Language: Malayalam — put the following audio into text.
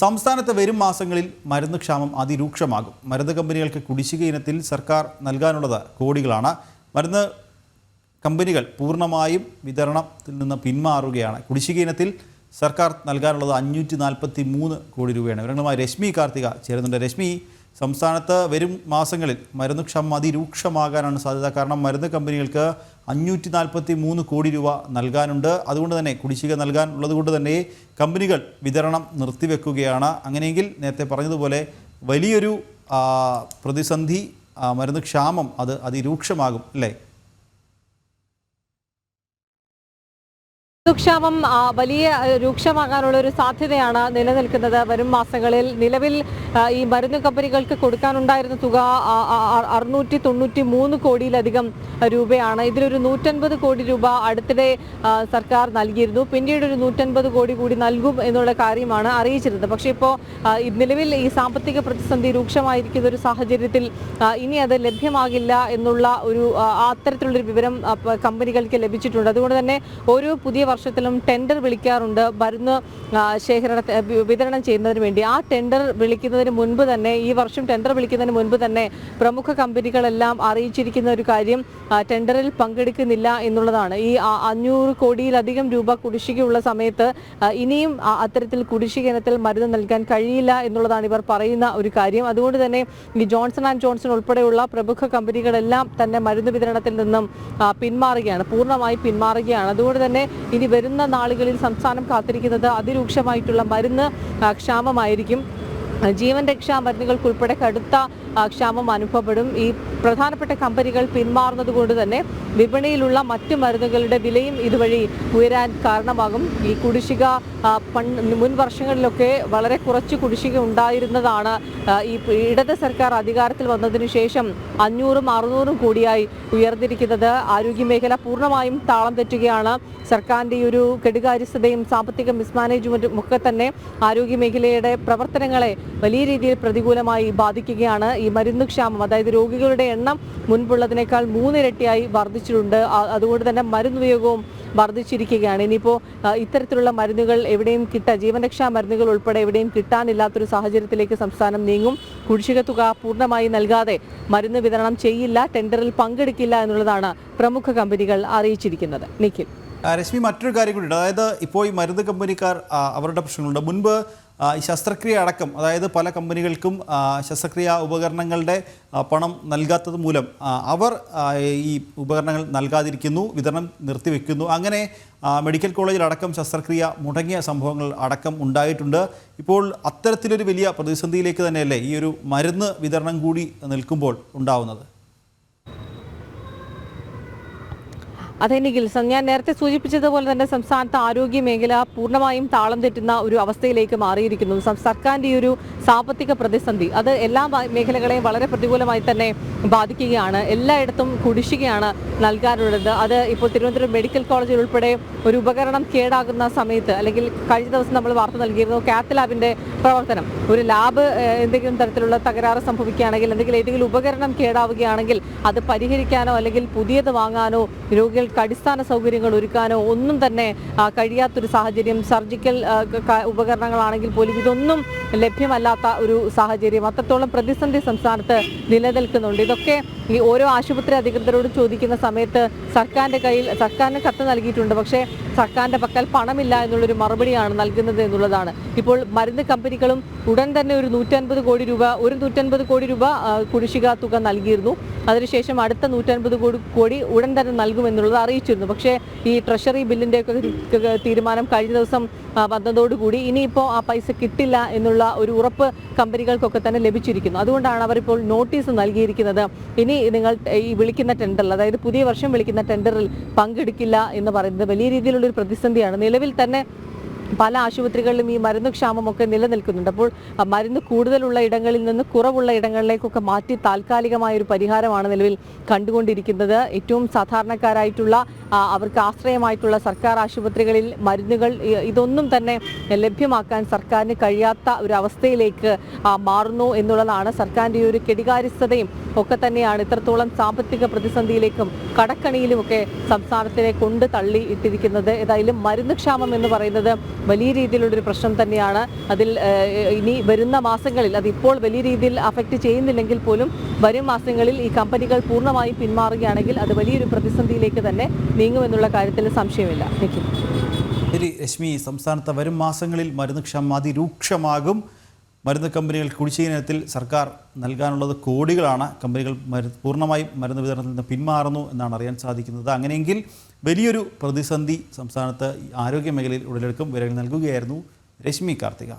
സംസ്ഥാനത്ത് വരും മാസങ്ങളിൽ മരുന്ന് ക്ഷാമം അതിരൂക്ഷമാകും. മരുന്ന് കമ്പനികൾക്ക് കുടിശ്ശിക ഇനത്തിൽ സർക്കാർ നൽകാനുള്ളത് കോടികളാണ്. മരുന്ന് കമ്പനികൾ പൂർണമായും വിതരണത്തിൽ നിന്ന് പിന്മാറുകയാണ്. കുടിശ്ശിക ഇനത്തിൽ സർക്കാർ നൽകാനുള്ളത് അഞ്ഞൂറ്റി നാൽപ്പത്തി മൂന്ന് കോടി രൂപയാണ്. വിവരങ്ങളുമായി രശ്മി കാർത്തിക ചേരുന്നുണ്ട്. രശ്മി സംസ്ഥാനത്ത് വരും മാസങ്ങളിൽ മരുന്ന് ക്ഷാമം അതിരൂക്ഷമാകാനാണ് സാധ്യത. കാരണം മരുന്ന് കമ്പനികൾക്ക് അഞ്ഞൂറ്റി നാൽപ്പത്തി മൂന്ന് കോടി രൂപ നൽകാനുണ്ട്. അതുകൊണ്ട് തന്നെ കുടിശ്ശിക നൽകാൻ ഉള്ളതുകൊണ്ട് തന്നെ കമ്പനികൾ വിതരണം നിർത്തിവെക്കുകയാണ്. അങ്ങനെയെങ്കിൽ നേരത്തെ പറഞ്ഞതുപോലെ വലിയൊരു പ്രതിസന്ധി മരുന്ന് ക്ഷാമം അത് അതിരൂക്ഷമാകും അല്ലേ? ക്ഷാമം വലിയ രൂക്ഷമാകാനുള്ള ഒരു സാധ്യതയാണ് നിലനിൽക്കുന്നത്. വരും മാസങ്ങളിൽ നിലവിൽ ഈ മരുന്ന് കമ്പനികൾക്ക് കൊടുക്കാനുണ്ടായിരുന്ന തുക അറുന്നൂറ്റി തൊണ്ണൂറ്റി മൂന്ന് കോടിയിലധികം രൂപയാണ്. ഇതിലൊരു നൂറ്റൻപത് കോടി രൂപ അടുത്തിടെ സർക്കാർ നൽകിയിരുന്നു. പിന്നീട് ഒരു നൂറ്റൻപത് കോടി കൂടി നൽകും എന്നുള്ള കാര്യമാണ് അറിയിച്ചിരുന്നത്. പക്ഷേ ഇപ്പോൾ നിലവിൽ ഈ സാമ്പത്തിക പ്രതിസന്ധി രൂക്ഷമായിരിക്കുന്ന ഒരു സാഹചര്യത്തിൽ ഇനി അത് ലഭ്യമാകില്ല എന്നുള്ള ഒരു അത്തരത്തിലുള്ളൊരു വിവരം കമ്പനികൾക്ക് ലഭിച്ചിട്ടുണ്ട്. അതുകൊണ്ട് തന്നെ ഓരോ പുതിയ വർഷത്തിലും ടെൻഡർ വിളിക്കാറുണ്ട്. മരുന്ന് ശേഖരണ വിതരണം ചെയ്യുന്നതിന് വേണ്ടി. ആ ടെൻഡർ വിളിക്കുന്നതിന് മുൻപ് തന്നെ ഈ വർഷം ടെൻഡർ വിളിക്കുന്നതിന് മുൻപ് തന്നെ പ്രമുഖ കമ്പനികളെല്ലാം അറിയിച്ചിരിക്കുന്ന ഒരു കാര്യം ടെൻഡറിൽ പങ്കെടുക്കുന്നില്ല എന്നുള്ളതാണ്. ഈ അഞ്ഞൂറ് കോടിയിലധികം രൂപ കുടിശ്ശികയുള്ള സമയത്ത് ഇനിയും അത്തരത്തിൽ കുടിശ്ശിക ഇനത്തിൽ മരുന്ന് നൽകാൻ കഴിയില്ല എന്നുള്ളതാണ് ഇവർ പറയുന്ന ഒരു കാര്യം. അതുകൊണ്ട് തന്നെ ഈ ജോൺസൺ ആൻഡ് ജോൺസൺ ഉൾപ്പെടെയുള്ള പ്രമുഖ കമ്പനികളെല്ലാം തന്നെ മരുന്ന് വിതരണത്തിൽ നിന്നും പിന്മാറുകയാണ്. പൂർണമായി പിന്മാറുകയാണ്. അതുകൊണ്ട് തന്നെ ഇനി വരുന്ന നാളുകളിൽ സംസ്ഥാനം കാത്തിരിക്കുന്നത് അതിരൂക്ഷമായിട്ടുള്ള മരുന്ന് ക്ഷാമമായിരിക്കും. ജീവൻ രക്ഷാ മരുന്നുകൾക്കുൾപ്പെടെ കടുത്ത ക്ഷാമം അനുഭവപ്പെടും. ഈ പ്രധാനപ്പെട്ട കമ്പനികൾ പിന്മാറുന്നത് കൊണ്ട് തന്നെ വിപണിയിലുള്ള മറ്റു മരുന്നുകളുടെ വിലയും ഇതുവഴി ഉയരാൻ കാരണമാകും. ഈ കുടിശ്ശിക മുൻ വർഷങ്ങളിലൊക്കെ വളരെ കുറച്ച് കുടിശ്ശിക ഉണ്ടായിരുന്നതാണ്. ഈ ഇടത് സർക്കാർ അധികാരത്തിൽ വന്നതിന് ശേഷം അഞ്ഞൂറും അറുന്നൂറും കൂടിയായി ഉയർന്നിരിക്കുന്നത്. ആരോഗ്യമേഖല പൂർണമായും താളം തെറ്റുകയാണ്. സർക്കാരിന്റെ ഈ ഒരു കെടുകാര്യസ്ഥതയും സാമ്പത്തിക മിസ്മാനേജ്മെന്റും ഒക്കെ തന്നെ ആരോഗ്യമേഖലയുടെ പ്രവർത്തനങ്ങളെ വലിയ രീതിയിൽ പ്രതികൂലമായി ബാധിക്കുകയാണ്. ഈ മരുന്ന് ക്ഷാമം അതായത് രോഗികളുടെ എണ്ണം മുൻപുള്ളതിനേക്കാൾ മൂന്നിരട്ടിയായി വർദ്ധിച്ചിട്ടുണ്ട്. അതുകൊണ്ട് തന്നെ മരുന്നുപയോഗവും വർദ്ധിച്ചിരിക്കുകയാണ്. ഇനിയിപ്പോൾ ഇത്തരത്തിലുള്ള മരുന്നുകൾ എവിടെയും കിട്ടാൻ ജീവനരക്ഷാ മരുന്നുകൾ ഉൾപ്പെടെ എവിടെയും കിട്ടാനില്ലാത്തൊരു സാഹചര്യത്തിലേക്ക് സംസ്ഥാനം നീങ്ങും. കുടിശ്ശിക തുക പൂർണമായി നൽകാതെ മരുന്ന് വിതരണം ചെയ്യില്ല ടെൻഡറിൽ പങ്കെടുക്കില്ല എന്നുള്ളതാണ് പ്രമുഖ കമ്പനികൾ അറിയിച്ചിരിക്കുന്നത്. നിഖിൽ. രശ്മി മറ്റൊരു കാര്യം കൂടി അതായത് ഇപ്പോൾ ഈ മരുന്ന് കമ്പനിക്കാർ അവരുടെ പ്രശ്നങ്ങളുണ്ട്. മുൻപ് ഈ ശസ്ത്രക്രിയ അടക്കം അതായത് പല കമ്പനികൾക്കും ശസ്ത്രക്രിയ ഉപകരണങ്ങളുടെ പണം നൽകാത്തത് മൂലം അവർ ഈ ഉപകരണങ്ങൾ നൽകാതിരിക്കുന്നു വിതരണം നിർത്തിവെക്കുന്നു. അങ്ങനെ മെഡിക്കൽ കോളേജിൽ അടക്കം ശസ്ത്രക്രിയ മുടങ്ങിയ സംഭവങ്ങൾ അടക്കം ഉണ്ടായിട്ടുണ്ട്. ഇപ്പോൾ അത്തരത്തിലൊരു വലിയ പ്രതിസന്ധിയിലേക്ക് തന്നെയല്ലേ ഈ ഒരു മരുന്ന് വിതരണം കൂടി നിൽക്കുമ്പോൾ ഉണ്ടാവുന്നത്? അതെ ഗിൽസൺ ഞാൻ നേരത്തെ സൂചിപ്പിച്ചതുപോലെ തന്നെ സംസ്ഥാനത്ത് ആരോഗ്യ മേഖല പൂർണമായും താളം തെറ്റുന്ന ഒരു അവസ്ഥയിലേക്ക് മാറിയിരിക്കുന്നു. സർക്കാരിന്റെ ഈ ഒരു സാമ്പത്തിക പ്രതിസന്ധി അത് എല്ലാ മേഖലകളെയും വളരെ പ്രതികൂലമായി തന്നെ ബാധിക്കുകയാണ്. എല്ലായിടത്തും കുടിശ്ശികയാണ് നൽകാറുള്ളത്. അത് ഇപ്പോൾ തിരുവനന്തപുരം മെഡിക്കൽ കോളേജിൽ ഉൾപ്പെടെ ഒരു ഉപകരണം കേടാകുന്ന സമയത്ത് അല്ലെങ്കിൽ കഴിഞ്ഞ ദിവസം നമ്മൾ വാർത്ത നൽകിയിരുന്നു കാത്ത് ലാബിന്റെ പ്രവർത്തനം. ഒരു ലാബ് എന്തെങ്കിലും തരത്തിലുള്ള തകരാറ് സംഭവിക്കുകയാണെങ്കിൽ എന്തെങ്കിലും ഏതെങ്കിലും ഉപകരണം കേടാവുകയാണെങ്കിൽ അത് പരിഹരിക്കാനോ അല്ലെങ്കിൽ പുതിയത് വാങ്ങാനോ രോഗികൾക്ക് അടിസ്ഥാന സൗകര്യങ്ങൾ ഒരുക്കാനോ ഒന്നും തന്നെ കഴിയാത്തൊരു സാഹചര്യം സർജിക്കൽ ഉപകരണങ്ങളാണെങ്കിൽ പോലും ഇതൊന്നും ലഭ്യമല്ലാത്ത ഒരു സാഹചര്യം. അത്രത്തോളം പ്രതിസന്ധി സംസ്ഥാനത്ത് നിലനിൽക്കുന്നുണ്ട്. ഇതൊക്കെ ഈ ഓരോ ആശുപത്രി അധികൃതരോട് ചോദിക്കുന്ന സമയത്ത് സർക്കാരിന്റെ കയ്യിൽ സർക്കാരിന് കത്ത് നൽകിയിട്ടുണ്ട്. പക്ഷേ സർക്കാരിന്റെ പക്കൽ പണമില്ല എന്നുള്ളൊരു മറുപടിയാണ് നൽകുന്നത് എന്നുള്ളതാണ്. ഇപ്പോൾ മരുന്ന് കമ്പനികളും ഉടൻ തന്നെ ഒരു നൂറ്റൻപത് കോടി രൂപ ഒരു നൂറ്റൻപത് കോടി രൂപ കുടിശ്ശിക തുക നൽകിയിരുന്നു. അതിനുശേഷം അടുത്ത നൂറ്റൻപത് കോടി ഉടൻ തന്നെ നൽകുമെന്നുള്ളത് അറിയിച്ചിരുന്നു. പക്ഷേ ഈ ട്രഷറി ബില്ലിന്റെ ഒക്കെ തീരുമാനം കഴിഞ്ഞ ദിവസം വന്നതോടുകൂടി ഇനിയിപ്പോൾ ആ പൈസ കിട്ടില്ല എന്നുള്ള ഒരു ഉറപ്പ് കമ്പനികൾക്കൊക്കെ തന്നെ ലഭിച്ചിരിക്കുന്നു. അതുകൊണ്ടാണ് അവരിപ്പോൾ നോട്ടീസ് നൽകിയിരിക്കുന്നത് ഇനി നിങ്ങൾ ഈ വിളിക്കുന്ന ടെൻഡറിൽ അതായത് പുതിയ വർഷം വിളിക്കുന്ന ടെൻഡറിൽ പങ്കെടുക്കില്ല എന്ന് പറയുന്നത് വലിയ രീതിയിലുള്ള ഒരു പ്രതിസന്ധിയാണ്. നിലവിൽ തന്നെ പല ആശുപത്രികളിലും ഈ മരുന്ന് ക്ഷാമമൊക്കെ നിലനിൽക്കുന്നുണ്ട്. അപ്പോൾ മരുന്ന് കൂടുതലുള്ള ഇടങ്ങളിൽ നിന്ന് കുറവുള്ള ഇടങ്ങളിലേക്കൊക്കെ മാറ്റി താൽക്കാലികമായ ഒരു പരിഹാരമാണ് നിലവിൽ കണ്ടുകൊണ്ടിരിക്കുന്നത്. ഏറ്റവും സാധാരണക്കാരായിട്ടുള്ള അവർക്ക് ആശ്രയമായിട്ടുള്ള സർക്കാർ ആശുപത്രികളിൽ മരുന്നുകൾ ഇതൊന്നും തന്നെ ലഭ്യമാക്കാൻ സർക്കാരിന് കഴിയാത്ത ഒരു അവസ്ഥയിലേക്ക് മാറുന്നു എന്നുള്ളതാണ് സർക്കാരിന്റെ ഒരു കെടികാര്യസ്ഥതയും ഒക്കെ തന്നെയാണ് ഇത്രത്തോളം സാമ്പത്തിക പ്രതിസന്ധിയിലേക്കും കടക്കണിയിലുമൊക്കെ സംസ്ഥാനത്തിനെ കൊണ്ട് തള്ളി ഇട്ടിരിക്കുന്നത്. ഏതായാലും മരുന്ന് ക്ഷാമം എന്ന് പറയുന്നത് വലിയ രീതിയിലുള്ളൊരു പ്രശ്നം തന്നെയാണ്. അതിൽ ഇനി വരുന്ന മാസങ്ങളിൽ അതിപ്പോൾ വലിയ രീതിയിൽ അഫക്റ്റ് ചെയ്യുന്നില്ലെങ്കിൽ പോലും വരും മാസങ്ങളിൽ ഈ കമ്പനികൾ പൂർണമായും പിന്മാറുകയാണെങ്കിൽ അത് വലിയൊരു പ്രതിസന്ധിയിലേക്ക് തന്നെ നീങ്ങുമെന്നുള്ള കാര്യത്തിൽ സംശയമില്ല. ശരി രശ്മി സംസ്ഥാനത്ത് വരും മാസങ്ങളിൽ മരുന്ന് ക്ഷാമം അതിരൂക്ഷമാകും. മരുന്ന് കമ്പനികൾ കുടിശ്ശിക ഇനത്തിൽ സർക്കാർ നൽകാനുള്ളത് കോടികളാണ്. കമ്പനികൾ മരു പൂർണമായും മരുന്ന് വിതരണത്തിൽ നിന്ന് പിന്മാറുന്നു എന്നാണ് അറിയാൻ സാധിക്കുന്നത്. അങ്ങനെയെങ്കിൽ വലിയൊരു പ്രതിസന്ധി സംസ്ഥാനത്ത് ആരോഗ്യ മേഖലയിൽ ഉടലെടുക്കും വിവരങ്ങൾ നൽകുകയായിരുന്നു രശ്മി കാർത്തിക.